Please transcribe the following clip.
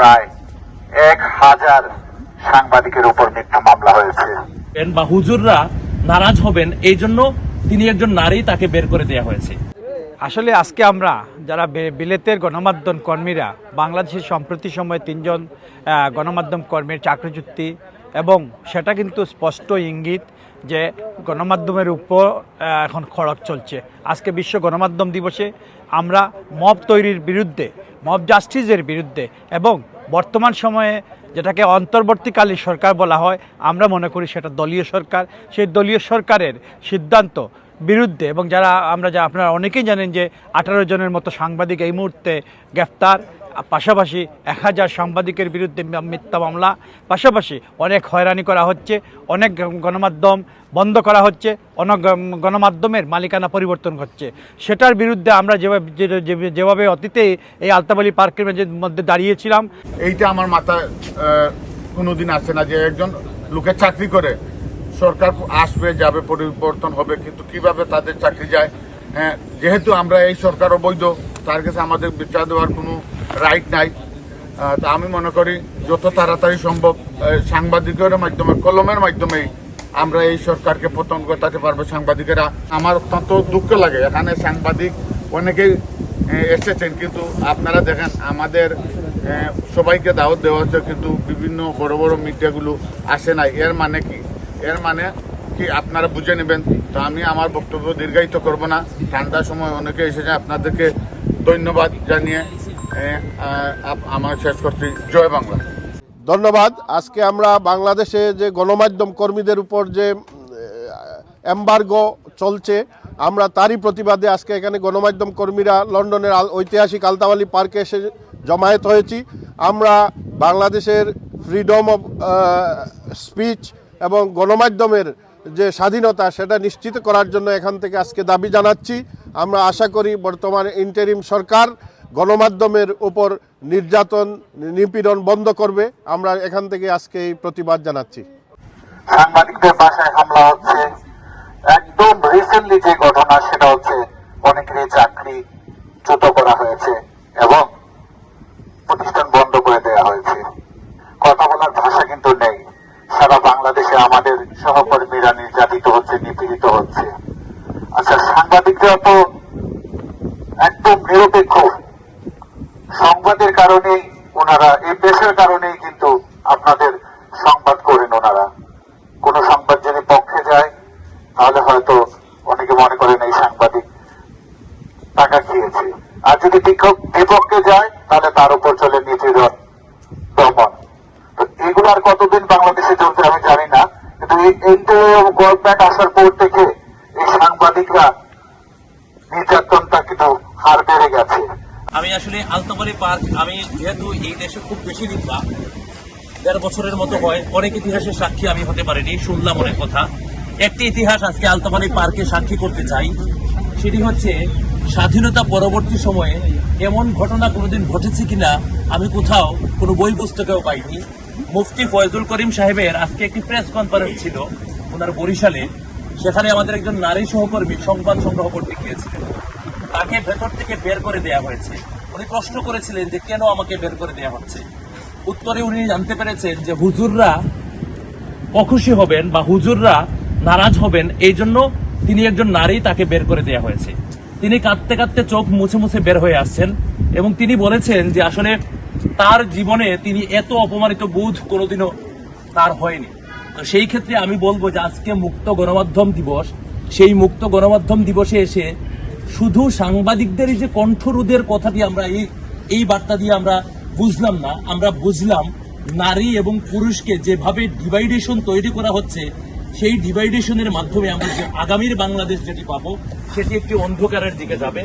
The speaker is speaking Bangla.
প্রায় এক হাজার সাংবাদিকের উপর মিথ্যা মামলা হয়েছে। বা হুজুররা নারাজ হবেন এই জন্য তিনি একজন নারী তাকে বের করে দেওয়া হয়েছে। আসলে আজকে আমরা যারা বিলেতের গণমাধ্যম কর্মীরা বাংলাদেশের সম্প্রতি সময়ে তিনজন আহ, গণমাধ্যম কর্মীর চাকরিচুক্তি এবং সেটা কিন্তু স্পষ্ট ইঙ্গিত যে গণমাধ্যমের উপর এখন খড়ক চলছে। আজকে বিশ্ব গণমাধ্যম দিবসে আমরা মব তৈরির বিরুদ্ধে, মব জাস্টিসের বিরুদ্ধে এবং বর্তমান সময়ে যেটাকে অন্তর্বর্তীকালীন সরকার বলা হয়, আমরা মনে করি সেটা দলীয় সরকার। সেই দলীয় সরকারের সিদ্ধান্ত বিরুদ্ধে এবং যারা আমরা যা আপনারা অনেকেই জানেন যে আঠারো জনের মতো সাংবাদিক এই মুহূর্তে গ্রেফতার। পাশাপাশি এক হাজার সাংবাদিকের বিরুদ্ধে মিথ্যা মামলা, পাশাপাশি অনেক হয়রানি করা হচ্ছে, অনেক গণমাধ্যম বন্ধ করা হচ্ছে, অনেক গণমাধ্যমের মালিকানা পরিবর্তন হচ্ছে সেটার বিরুদ্ধে আমরা যেভাবে যেভাবে অতীতে এই আলতাবালি পার্কের মধ্যে দাঁড়িয়েছিলাম, এইটা আমার মাথায় কোনোদিন আসে না যে একজন লোকের চাকরি করে। সরকার আসবে, যাবে, পরিবর্তন হবে, কিন্তু কীভাবে তাদের চাকরি যায়? হ্যাঁ যেহেতু আমরা এই সরকার অবৈধ তার কাছে আমাদের বিচার দেওয়ার কোনো রাইট নাই তা আমি মনে করি যত তাড়াতাড়ি সম্ভব সাংবাদিকের মাধ্যমে, কলমের মাধ্যমে আমরা এই সরকারকে পতন ঘটাতে পারব সাংবাদিকেরা। আমার অত্যন্ত দুঃখ লাগে। এখানে সাংবাদিক অনেকেই এসেছেন, কিন্তু আপনারা দেখেন, আমাদের সবাইকে দাওয়াত দেওয়া হচ্ছে, কিন্তু বিভিন্ন বড় বড় মিডিয়াগুলো আসে নাই। এর মানে কি? এর মানে কি আপনারা বুঝে নেবেন? তো আমি আমার বক্তব্য দীর্ঘায়িত করব না। ঠান্ডার সময় অনেকে এসেছে আপনাদেরকে ধন্যবাদ জানিয়ে আমার শেষ করছি। জয় বাংলা। ধন্যবাদ। আজকে আমরা বাংলাদেশে যে গণমাধ্যম কর্মীদের উপর যে এম্বার্গো চলছে, আমরা তারই প্রতিবাদে আজকে এখানে গণমাধ্যম কর্মীরা লন্ডনের ঐতিহাসিক আলতাওয়ালি পার্কে এসে জমায়েত হয়েছি। আমরা বাংলাদেশের ফ্রিডম অফ স্পিচ এবং গণমাধ্যমের যে স্বাধীনতা, সেটা নিশ্চিত করার জন্য এখান থেকে আজকে দাবি জানাচ্ছি। আমরা আশা করি বর্তমান ইন্টারিম সরকার গণমাধ্যমের উপর নির্যাতন, নিপীড়ন বন্ধ করবে। আমরা এখান থেকে আজকে এই প্রতিবাদ জানাচ্ছি। সাংবাদিকদের বাসায় হামলা হচ্ছে। একদম রিসেন্টলি যে ঘটনা, সেটা হচ্ছে অনেকেরই চাকরি চ্যুত করা হয়েছে এবং প্রতিষ্ঠান বন্ধ করে দেওয়া হয়েছে। কথা বলার ভাষা কিন্তু নেই। সারা বাংলাদেশে আমাদের সহকর্মীরা নির্যাতিত হচ্ছে, নিপীড়িত হচ্ছে। আচ্ছা সাংবাদিকরা তো একদম নিরপেক্ষ। সংবাদের কারণেই ওনারা, এই পেশার কারণেই কিন্তু আপনাদের সংবাদ করেন ওনারা। কোন সংবাদ যদি পক্ষে যায়, তাহলে হয়তো অনেকে মনে করেন এই সাংবাদিক টাকা খেয়েছে। আর যদি বিপক্ষে যায়, তাহলে তার উপর চলে নিপীড়ন দমন। তো এগুলো আর কতদিন বাংলাদেশে চলছে আমি জানি না, কিন্তু এই গভর্নমেন্ট আসার পর থেকে এই সাংবাদিকরা নির্যাতনটা কিন্তু হার বেড়ে গেছে। আমি আসলে আলতাবাড়ি পার্ক, আমি যেহেতু এই দেশে খুব বেশি দিন না, দেড় বছরের মতো হয়, অনেক ইতিহাসের সাক্ষী আমি হতে পারিনি, শুনলাম অনেক কথা। একটি ইতিহাস আজকে আলতাবাড়ি পার্কে সাক্ষী করতে চাই, সেটি হচ্ছে স্বাধীনতা পরবর্তী সময়ে এমন ঘটনা কোনোদিন ঘটেছে কিনা আমি কোথাও কোনো বই পুস্তকেও পাইনি। মুফতি ফয়জুল করিম সাহেবের আজকে একটি প্রেস কনফারেন্স ছিল, ওনার বরিশালে, সেখানে আমাদের একজন নারী সহকর্মী সংবাদ সংগ্রহ করতে গিয়েছিলেন। তাকে ভেতর থেকে বের করে দেয়া হয়েছে। উনি প্রশ্ন করেছিলেন যে, কেন আমাকে বের করে দেয়া হচ্ছে? উত্তরে উনি জানতে পেরেছেন যে, হুজুররা অখুশি হবেন বা হুজুররা নারাজ হবেন, এই জন্য তিনি একজন নারী তাকে বের করে দেয়া হয়েছে। তিনি কাঁদতে কাঁদতে চোখ মুছে মুছে বের হয়ে আসছেন এবং তিনি বলেছেন যে, আসলে তার জীবনে তিনি এত অপমানিত বোধ কোনোদিনও তার হয়নি। তো সেই ক্ষেত্রে আমি বলব যে, আজকে মুক্ত গণমাধ্যম দিবস, সেই মুক্ত গণমাধ্যম দিবসে এসে শুধু সাংবাদিকদের এই যে কণ্ঠরোধের কথা দিয়ে আমরা এই এই বার্তা দিয়ে আমরা বুঝলাম না, আমরা বুঝলাম নারী এবং পুরুষকে যেভাবে ডিভাইডেশন তৈরি করা হচ্ছে, সেই ডিভাইডেশনের মাধ্যমে আমরা যে আগামীর বাংলাদেশ যেটি পাবো, সেটি একটি অন্ধকারের দিকে যাবে।